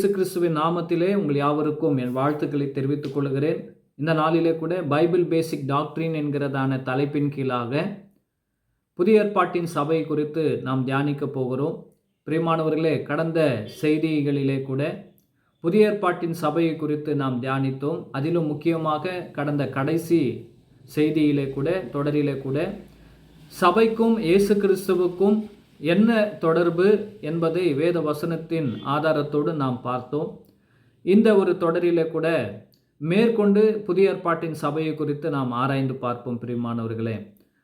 இயேசு கிறிஸ்துவின் நாமத்திலே உங்கள் யாவருக்கும் என் வாழ்த்துக்களை தெரிவித்துக் கொள்கிறேன். இந்த நாளிலே கூட பைபிள் பேசிக் டாக்டரின் என்கிறதான தலைப்பின் கீழாக புதிய ஏற்பாட்டின் சபை குறித்து நாம் தியானிக்க போகிறோம். பிரியமானவர்களே கடந்த செய்திகளிலே கூட புதிய ஏற்பாட்டின் சபையை குறித்து நாம் தியானித்தோம். அதிலும் முக்கியமாக கடந்த கடைசி செய்தியிலே கூட தொடரிலே கூட சபைக்கும் இயேசு கிறிஸ்துவுக்கும் என்ன தொடர்பு என்பதை வேத வசனத்தின் ஆதாரத்தோடு நாம் பார்த்தோம். இந்த ஒரு தொடரிலே கூட மேற்கொண்டு புதிய ஏற்பாட்டின் சபையை குறித்து நாம் ஆராய்ந்து பார்ப்போம் பிரியமானவர்களே.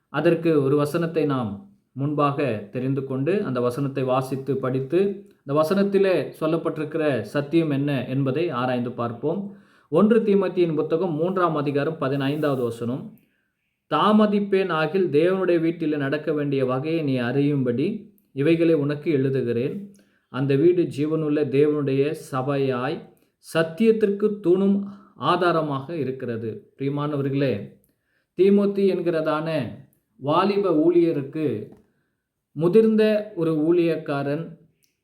அதற்கு ஒரு வசனத்தை நாம் முன்பாக தெரிந்து கொண்டு அந்த வசனத்தை வாசித்து படித்து அந்த வசனத்திலே சொல்லப்பட்டிருக்கிற சத்தியம் என்ன என்பதை ஆராய்ந்து பார்ப்போம். ஒன்று தீமத்தியின் புத்தகம் மூன்றாம் அதிகாரம் பதினைந்தாவது வசனம். தாமதிப்பேன் ஆகில் தேவனுடைய வீட்டில் நடக்க வேண்டிய வகையை நீ அறியும்படி இவைகளை உனக்கு எழுதுகிறேன். அந்த வீடு ஜீவனுள்ள தேவனுடைய சபையாய் சத்தியத்திற்கு தூணும் ஆதாரமாக இருக்கிறது. பிரியமானவர்களே தீமோத்தி என்கிறதான வாலிப ஊழியருக்கு முதிர்ந்த ஒரு ஊழியக்காரன்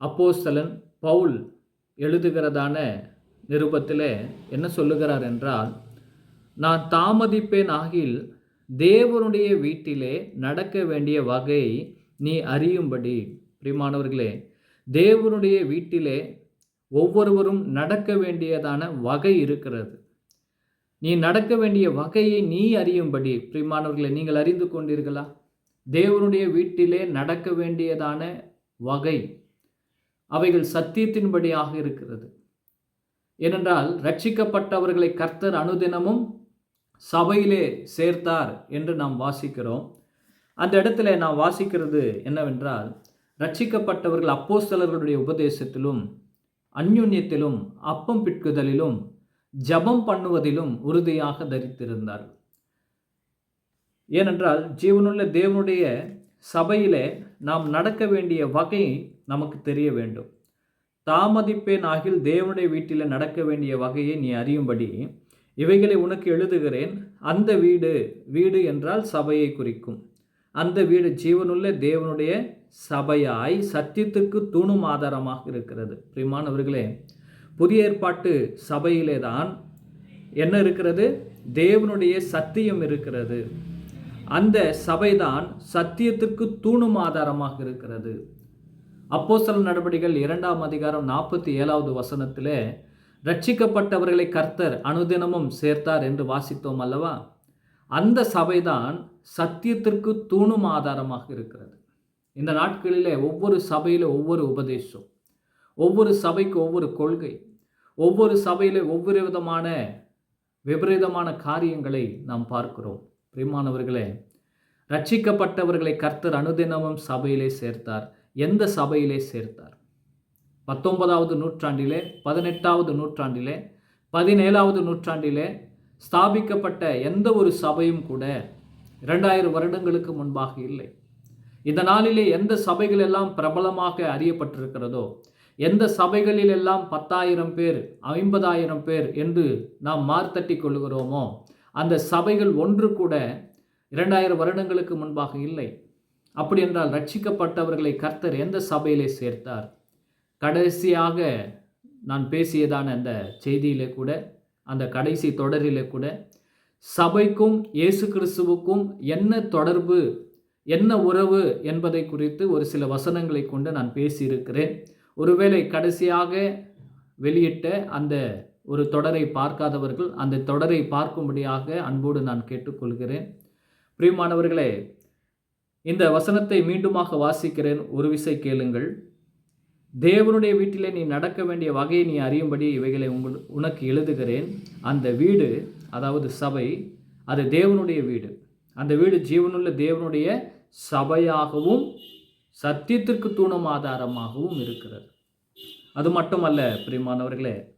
அப்போஸ்தலன் பவுல் எழுதுகிறதான நிருபத்தில் என்ன சொல்லுகிறார் என்றால் நான் தாமதிப்பேன் ஆகில் தேவனுடைய வீட்டிலே நடக்க வேண்டிய வகை நீ அறியும்படி. பிரிமானவர்களே தேவனுடைய வீட்டிலே ஒவ்வொருவரும் நடக்க வேண்டியதான வகை இருக்கிறது. நீ நடக்க வேண்டிய வகையை நீ அறியும்படி. பிரிமானவர்களை நீங்கள் அறிந்து கொண்டீர்களா? தேவனுடைய வீட்டிலே நடக்க வேண்டியதான வகை அவைகள் சத்தியத்தின்படியாக இருக்கிறது. ஏனென்றால் ரட்சிக்கப்பட்டவர்களை கர்த்தர் அனுதினமும் சபையிலே சேர்த்தார் என்று நாம் வாசிக்கிறோம். அந்த இடத்துல நாம் வாசிக்கிறது என்னவென்றால் ரட்சிக்கப்பட்டவர்கள் அப்போஸ்தலர்களுடைய உபதேசத்திலும் அந்யுன்யத்திலும் அப்பம் பிட்குதலிலும் ஜபம் பண்ணுவதிலும் உறுதியாக தரித்திருந்தார்கள். ஏனென்றால் ஜீவனுள்ள தேவனுடைய சபையிலே நாம் நடக்க வேண்டிய வகை நமக்கு தெரிய வேண்டும். தாமதிப்பேன் ஆகில் தேவனுடைய வீட்டில் நடக்க வேண்டிய வகையை நீ அறியும்படி இவைகளை உனக்கு எழுதுகிறேன். அந்த வீடு வீடு என்றால் சபையை குறிக்கும். அந்த வீடு ஜீவனுள்ள தேவனுடைய சபையாய் சத்தியத்துக்கு தூணும் ஆதாரமாக இருக்கிறது. பிரிமானவர்களே புதிய ஏற்பாட்டு சபையிலே தான் என்ன இருக்கிறது? தேவனுடைய சத்தியம் இருக்கிறது. அந்த சபைதான் சத்தியத்திற்கு தூணும் ஆதாரமாக இருக்கிறது. அப்போசல் நடவடிக்கைகள் இரண்டாம் அதிகாரம் நாற்பத்தி ஏழாவது வசனத்தில் ரட்சிக்கப்பட்டவர்களை கர்த்தர் அனுதினமும் சேர்த்தார் என்று வாசித்தோம் அல்லவா? அந்த சபைதான் சத்தியத்திற்கு தூணும் ஆதாரமாக இருக்கிறது. இந்த நாட்களிலே ஒவ்வொரு சபையில் ஒவ்வொரு உபதேசம் ஒவ்வொரு சபைக்கு ஒவ்வொரு கொள்கை ஒவ்வொரு சபையில் ஒவ்வொரு விதமான விபரீதமான காரியங்களை நாம் பார்க்கிறோம். பிரிமானவர்களே ரட்சிக்கப்பட்டவர்களை கர்த்தர் அனுதினமும் சபையிலே சேர்த்தார். எந்த சபையிலே சேர்த்தார்? பத்தொன்பதாவது நூற்றாண்டிலே பதினெட்டாவது நூற்றாண்டிலே பதினேழாவது நூற்றாண்டிலே ஸ்தாபிக்கப்பட்ட எந்த ஒரு சபையும் கூட இரண்டாயிரம் வருடங்களுக்கு முன்பாக இல்லை. இந்த நாளிலே எந்த சபைகள் எல்லாம் பிரபலமாக அறியப்பட்டிருக்கிறதோ எந்த சபைகளில் எல்லாம் பத்தாயிரம் பேர் ஐம்பதாயிரம் பேர் என்று நாம் மார்த்தட்டி கொள்கிறோமோ அந்த சபைகள் ஒன்று கூட இரண்டாயிரம் வருடங்களுக்கு முன்பாக இல்லை. அப்படி என்றால் ரட்சிக்கப்பட்டவர்களை கர்த்தர் எந்த சபையிலே சேர்த்தார்? கடைசியாக நான் பேசியதான அந்த செய்தியிலே கூட அந்த கடைசி தொடரிலே கூட சபைக்கும் இயேசு கிறிஸ்துவுக்கும் என்ன தொடர்பு என்ன உறவு என்பதை குறித்து ஒரு சில வசனங்களை கொண்டு நான் பேசியிருக்கிறேன். ஒருவேளை கடைசியாக வெளியிட்ட அந்த ஒரு தொடரை பார்க்காதவர்கள் அந்த தொடரை பார்க்கும்படியாக அன்போடு நான் கேட்டுக்கொள்கிறேன். பிரியமானவர்களே இந்த வசனத்தை மீண்டுமாக வாசிக்கிறேன். ஒரு விசை கேளுங்கள். தேவனுடைய வீட்டிலே நீ நடக்க வேண்டிய வகையை நீ அறியும்படி இவைகளை உங்கள் உனக்கு எழுதுகிறேன். அந்த வீடு அதாவது சபை அது தேவனுடைய வீடு. அந்த வீடு ஜீவனுள்ள தேவனுடைய சபையாகவும் சத்தியத்திற்கு தூணம் ஆதாரமாகவும் இருக்கிறது. அது மட்டுமல்ல பிரியமானவர்களே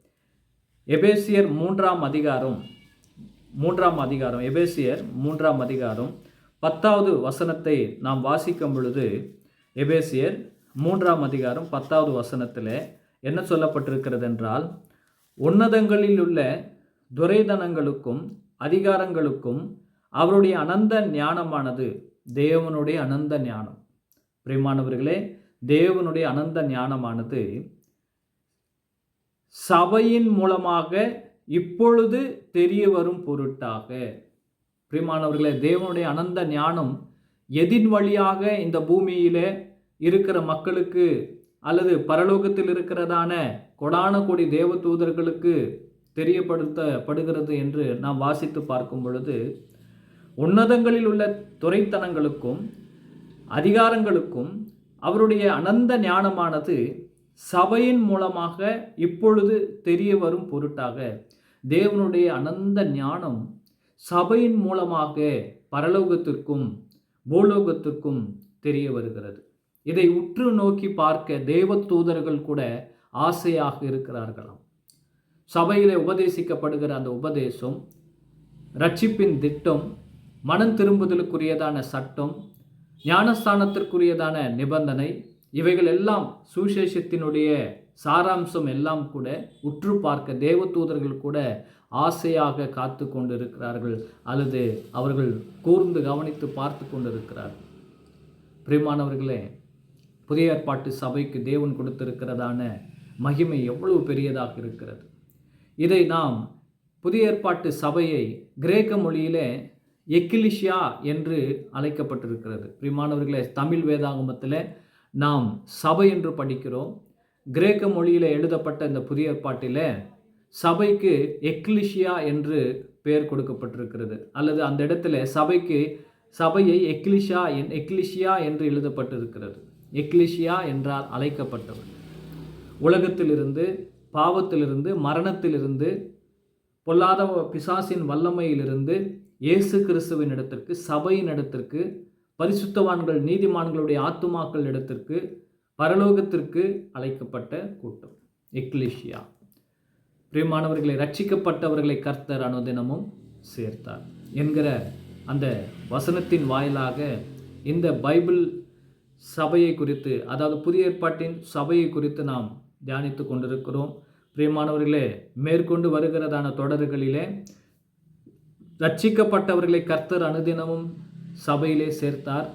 எபேசியர் மூன்றாம் அதிகாரம் மூன்றாம் அதிகாரம் எபேசியர் மூன்றாம் அதிகாரம் பத்தாவது வசனத்தை நாம் வாசிக்கும் பொழுது எபேசியர் மூன்றாம் அதிகாரம் பத்தாவது வசனத்தில் என்ன சொல்லப்பட்டிருக்கிறது என்றால் உன்னதங்களில் உள்ள துரைதனங்களுக்கும் அதிகாரங்களுக்கும் அவருடைய அனந்த ஞானமானது தேவனுடைய அனந்த ஞானம். பிரியமானவர்களே தேவனுடைய அனந்த ஞானமானது சபையின் மூலமாக இப்பொழுது தெரிய வரும் பொருட்டாக. பிரிமானவர்களே தேவனுடைய அனந்த ஞானம் எதின் வழியாக இந்த பூமியிலே இருக்கிற மக்களுக்கு அல்லது பரலோகத்தில் இருக்கிறதான கொடான கொடி தேவ தூதர்களுக்கு தெரியப்படுத்தப்படுகிறது என்று நாம் வாசித்து பார்க்கும் பொழுது உன்னதங்களில் உள்ள துறைத்தனங்களுக்கும் அதிகாரங்களுக்கும் அவருடைய அனந்த ஞானமானது சபையின் மூலமாக இப்பொழுது தெரிய வரும் பொருட்டாக தேவனுடைய அனந்த ஞானம் சபையின் மூலமாக பரலோகத்திற்கும் பூலோகத்திற்கும் தெரிய வருகிறது. இதை உற்று நோக்கி பார்க்க தேவ தூதர்கள் கூட ஆசையாக இருக்கிறார்களாம். சபையிலே உபதேசிக்கப்படுகிற அந்த உபதேசம் ரட்சிப்பின் திட்டம் மனம் திரும்புதலுக்குரியதான சட்டம் ஞானஸ்தானத்திற்குரியதான நிபந்தனை இவைகள் எல்லாம் சுசேஷத்தினுடைய சாராம்சம் எல்லாம் கூட உற்று பார்க்க தேவ தூதர்கள் கூட ஆசையாக காத்து கொண்டிருக்கிறார்கள். அல்லது அவர்கள் கூர்ந்து கவனித்து பார்த்து கொண்டிருக்கிறார்கள். பிரிமானவர்களே புதிய ஏற்பாட்டு சபைக்கு தேவன் கொடுத்திருக்கிறதான மகிமை எவ்வளவு பெரியதாக இருக்கிறது. இதை நாம் புதிய ஏற்பாட்டு சபையை கிரேக்க மொழியிலே எக்கிலிஷியா என்று அழைக்கப்பட்டிருக்கிறது. பிரிமானவர்களே தமிழ் வேதாகமத்தில் நாம் சபை என்று படிக்கிறோம். கிரேக்க மொழியில் எழுதப்பட்ட இந்த புதிய ஏற்பாட்டில் சபைக்கு எக்லிஷியா என்று பெயர் கொடுக்கப்பட்டிருக்கிறது. அல்லது அந்த இடத்துல சபைக்கு சபையை எக்லிஷா என் எக்லிஷியா என்று எழுதப்பட்டிருக்கிறது. எக்லிஷியா என்றால் அழைக்கப்பட்டவர் உலகத்திலிருந்து பாவத்திலிருந்து மரணத்திலிருந்து பொல்லாத பிசாசின் வல்லமையிலிருந்து இயேசு கிறிஸ்துவின் இடத்திற்கு சபையின் இடத்திற்கு பரிசுத்தவான்கள் நீதிமான்களுடைய ஆத்துமாக்கள் இடத்திற்கு பரலோகத்திற்கு அழைக்கப்பட்ட கூட்டம். எக்லிஷியா. பிரியமானவர்களை ரட்சிக்கப்பட்டவர்களை கர்த்தர் அனுதினமும் சேர்த்தார் என்கிற அந்த வசனத்தின் வாயிலாக இந்த பைபிள் சபையை குறித்து அதாவது புதிய ஏற்பாட்டின் சபையை குறித்து நாம் தியானித்து கொண்டிருக்கிறோம். பிரியமானவர்களே மேற்கொண்டு வருகிறதான தொடர்களிலே ரட்சிக்கப்பட்டவர்களை கர்த்தர் அனுதினமும் சபையிலே சேர்த்தார்.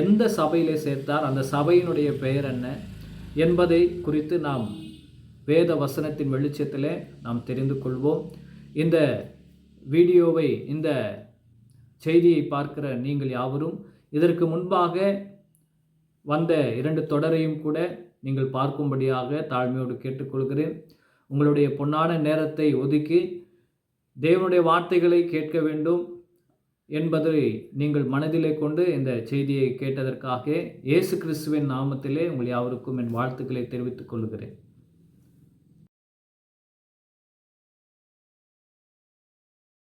எந்த சபையிலே சேர்த்தார்? அந்த சபையினுடைய பெயர் என்ன என்பதை குறித்து நாம் வேத வசனத்தின் வெளிச்சத்திலே நாம் தெரிந்து கொள்வோம். இந்த வீடியோவை இந்த செய்தியை பார்க்கிற நீங்கள் யாவரும் இதற்கு முன்பாக வந்த இரண்டு தொடரையும் கூட நீங்கள் பார்க்கும்படியாக தாழ்மையோடு கேட்டுக்கொள்கிறேன். உங்களுடைய பொன்னான நேரத்தை ஒதுக்கி தேவனுடைய வார்த்தைகளை கேட்க வேண்டும் என்பதை நீங்கள் மனதிலே கொண்டு இந்த செய்தியை கேட்டதற்காக இயேசு கிறிஸ்துவின் நாமத்திலே உங்கள் யாவருக்கும் என் வாழ்த்துக்களை தெரிவித்துக் கொள்கிறேன்.